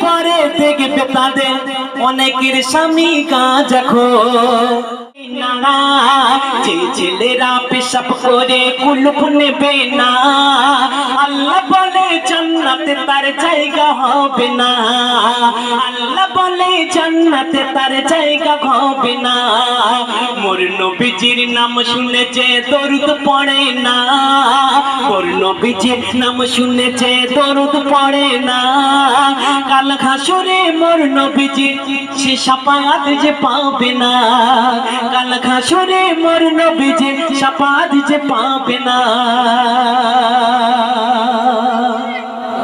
পরে দেখবে তাদের অনেকের স্বামী গাঁজা না। যে ছেলেরা পেশাব করে কুলুপ নেবে না আল্লাহ বলে, জান্নাতে তার জায়গা হবে না। আল্লাহ বলে, জান্নাতে তার জায়গা হবে না। মোর নবীজির নাম শুনেছে, দরুদ পড়ে না। মোর নবীজির নাম শুনেছে, দরুদ পড়ে না। কাল ঘাসরে মোর নবীজির সে সাপায়াত যে পাবে না। কাল ঘাসরে মোর নবীজির সাপায়াত যে পাবে না।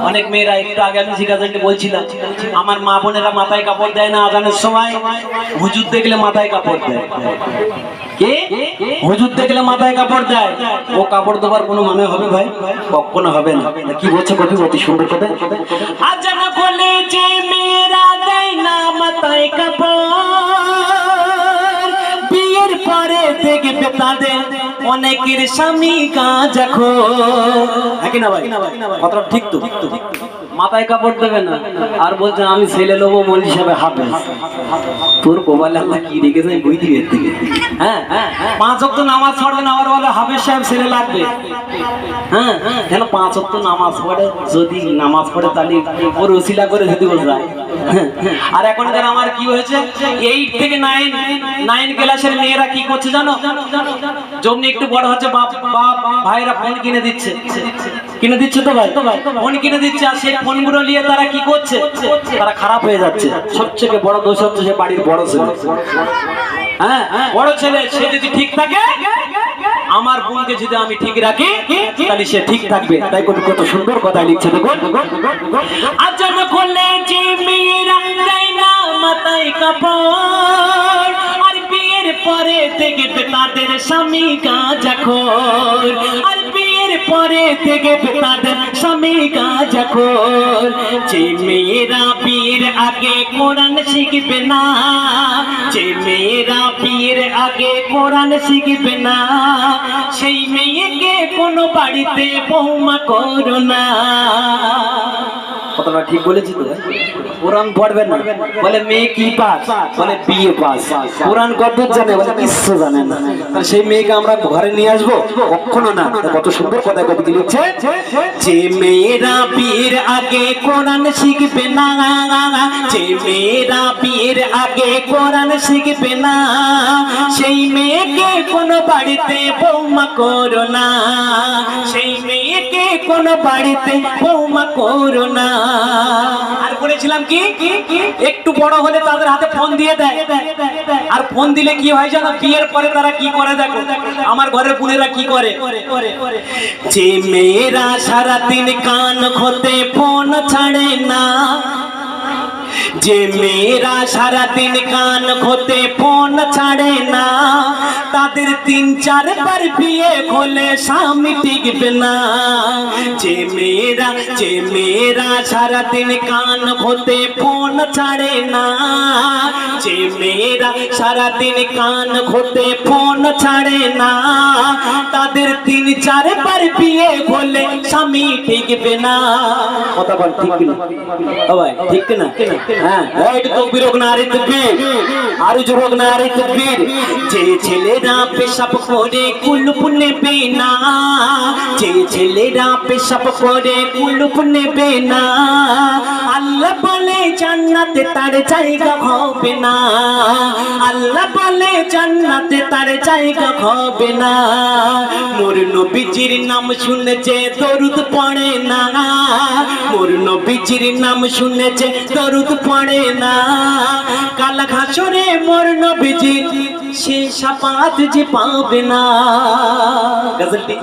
অনেক মেয়েরা একটু আগে আমি জিজ্ঞাসাকে বলছিলাম, আমার মা বোনেরা মাথায় কাপড় দেয় না আজানের সময়? হুজুর দেখলে মাথায় কাপড় দেয়। কে? হুজুর দেখলে মাথায় কাপড় দেয়। ও কাপড় দেওয়ার কোনো মানে হবে ভাই? কখনো হবে না। কি বলছে কবি? অতি সুন্দর কথা। আজান বলে যে মেয়েরা দেয় না মাথায় কাপড়। অনেকের স্বামী কাজ খো নাকি না ভাই? ঠিক তো। মাথায় কাপড় দেবে না। আর বলছে, আমি ছেলে লোবো মন হিসাবে হাফে তোর মোবাইল আল্লাহ কি রেখেছে? আমি বই দিবে। হ্যাঁ হ্যাঁ পাঁচ অক্ট নামাজ পড়বে না আবার বলে, হাফেজ সাহেব, ছেলে লাগবে। হ্যাঁ কেন পাঁচ অক্ট নামাজ পড়ে? যদি নামাজ পড়ে, তাহলে ওর ওসিলা করে যদি যায়। আর এখন এখনকার আমার কি হয়েছে? এইট থেকে নাইন নাইন ক্লাসের মেয়েরা কি করছে জানো? জমনি একটু বড় হচ্ছে, বাপ বাপ, ভাইরা ফোন কিনে দিচ্ছে। কিনে দিচ্ছে তো ভাই? ফোন কিনে দিচ্ছে আর সেই ফোনগুলো নিয়ে তারা কি করছে? তারা খারাপ হয়ে যাচ্ছে। সবচেয়ে বড় দোষ হচ্ছে সে বাড়ির বড় ছেলে। হ্যাঁ? বড় ছেলে, সে যদি ঠিক থাকে আমার বোনকে যদি আমি ঠিক রাখি, তাহলে সে ঠিক থাকবে। তাই কত কত সুন্দর কথা লিখছে দেখো আজান করলে যে মেয়েরা দেয় না মাথায় কাপড়, আর বিয়ের পরে থেকে তাদের স্বামী গাঁজা খোর আর বিয়ের পরে থেকে তাদের স্বামী যে মেয়েরা পীর আগে কোরআন শিখবে না, যে মেয়েরা পীর আগে কোরআন শিখবে না, সেই মেয়েকে কোনো বাড়িতে বৌমা করো না। কথাটা ঠিক বলেছি তো? কোরআন পড়বে না। বলে মেয়ে কি পাস? বলে বিয়ে পাস। কোরআন কত জানে, বলে কিচ্ছু জানে না। সেই মেয়েকে আমরা ঘরে নিয়ে আসব? কখনো না। কত সুন্দর কথা কবি লিখছে। যে মেয়েরা বিয়ের আগে কোরআন শিখবে না, যে মেয়েরা বিয়ের আগে কোরআন শিখবে না, সেই মেয়েকে কোনো বাড়িতে বৌমা করো না। সেই মেয়েকে কোনো বাড়িতে বৌমা করো না। আর বলেছিলাম কি? একটু বড় হলে তাদের হাতে ফোন দিয়ে দেয়। আর ফোন দিলে কি হয় জানো? বিয়ের পরে তারা কি করে দেখো? আমার ঘরের বোনেরা কি করে? যে মেয়েরা সারাদিন কান খোতে ফোন ছাড়ে না, যে মেয়েরা সারাদিন কান খোতে ফোন ছাড়ে না তাদের তিন চারবার বিয়ে হলে স্বামী টিকবে না। যে মেয়েরা যে মেয়েরা সারাদিন কান খোতে ফোন ছাড়ে না। যে মেয়েরা সারাদিন কান খোতে ফোন ছাড়ে না। তাদের তিন চারবার বিয়ে হলে স্বামী টিকবে না। কথা বল, ঠিক না ভাই, ঠিক না হ্যাঁ একটু হোক না আরে তকবির। আরও হোক না আরে তকবির। যে ছেলেরা পেশাব করে কুলুপ নেবে না। যে ছেলেরা পেশাব করে কুলুপ নেবে না। আল্লাহ বলে জান্নাতে তার জায়গা হবে না। আল্লাহ বলে জান্নাতে তার জায়গা হবে না। মোর নবীজির নাম শুনেছে দরুদ পড়ে না। মোর নবীজির নাম শুনেছে দরুদ পড়ে না। ঘাসরে মোর নবীজি সে সাপাত যে পাবে না। গজলটি